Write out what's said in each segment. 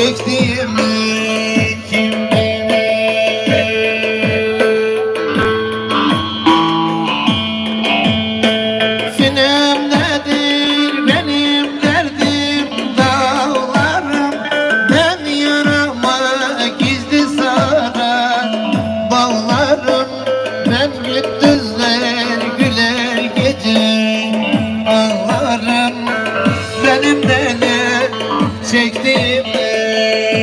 çektiğimi çektiğimi kim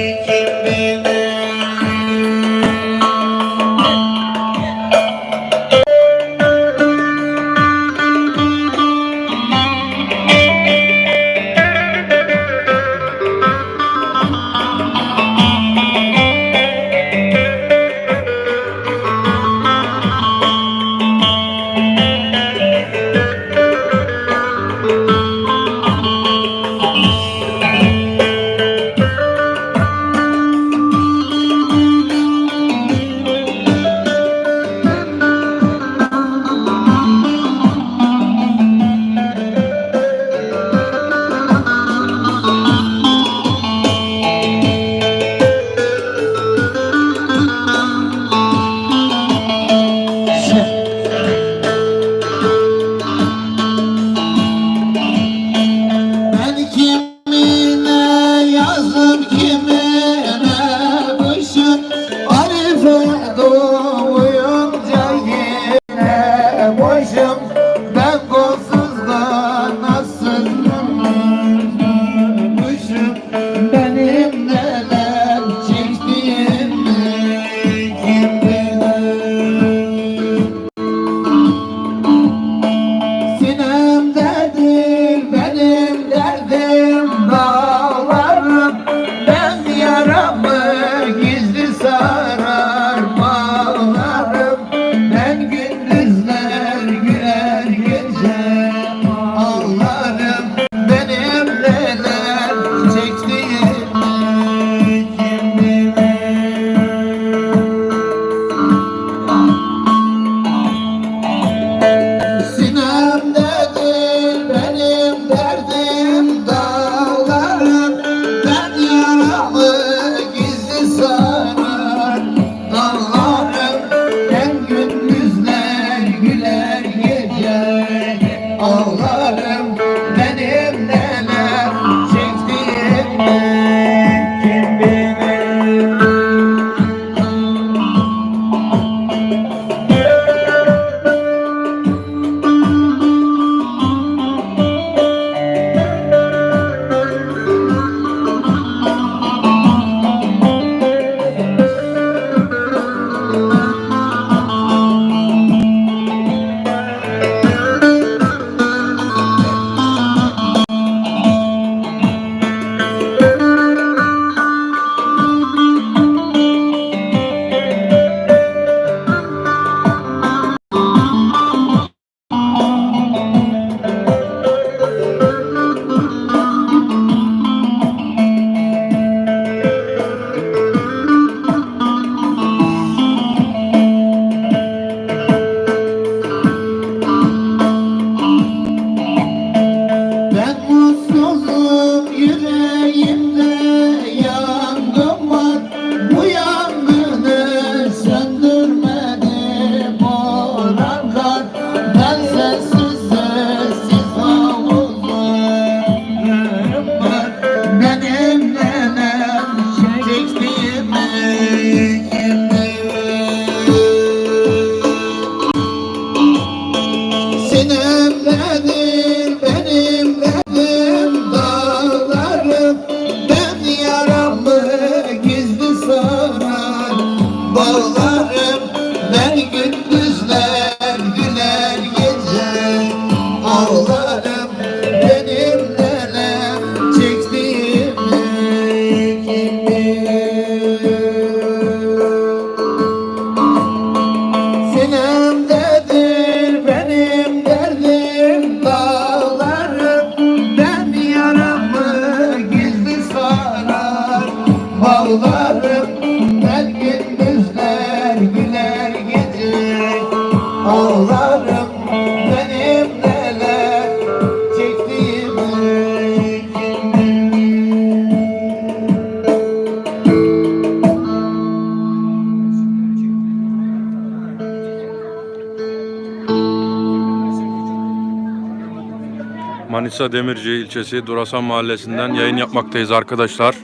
Manisa Demirci ilçesi Durasan Mahallesi'nden yayın yapmaktayız arkadaşlar.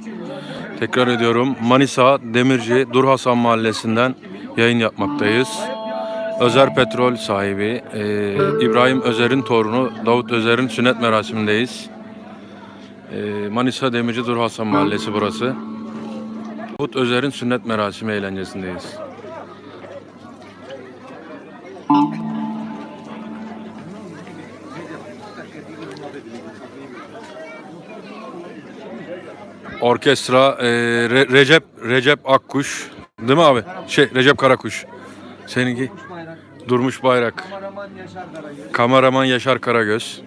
Tekrar ediyorum. Manisa Demirci Durhasan Mahallesi'nden yayın yapmaktayız. Özer Petrol sahibi e, İbrahim Özer'in torunu Davut Özer'in sünnet merasimindeyiz. E, Manisa Demirci Durhasan Mahallesi burası. Davut Özer'in sünnet merasimi eğlencesindeyiz. Orkestra e, Re- Recep Recep Akkuş değil mi abi? Şey Recep Karakuş. Seninki Durmuş Bayrak. Kameraman Yaşar Karagöz.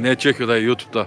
Ne çekiyor da YouTube'da?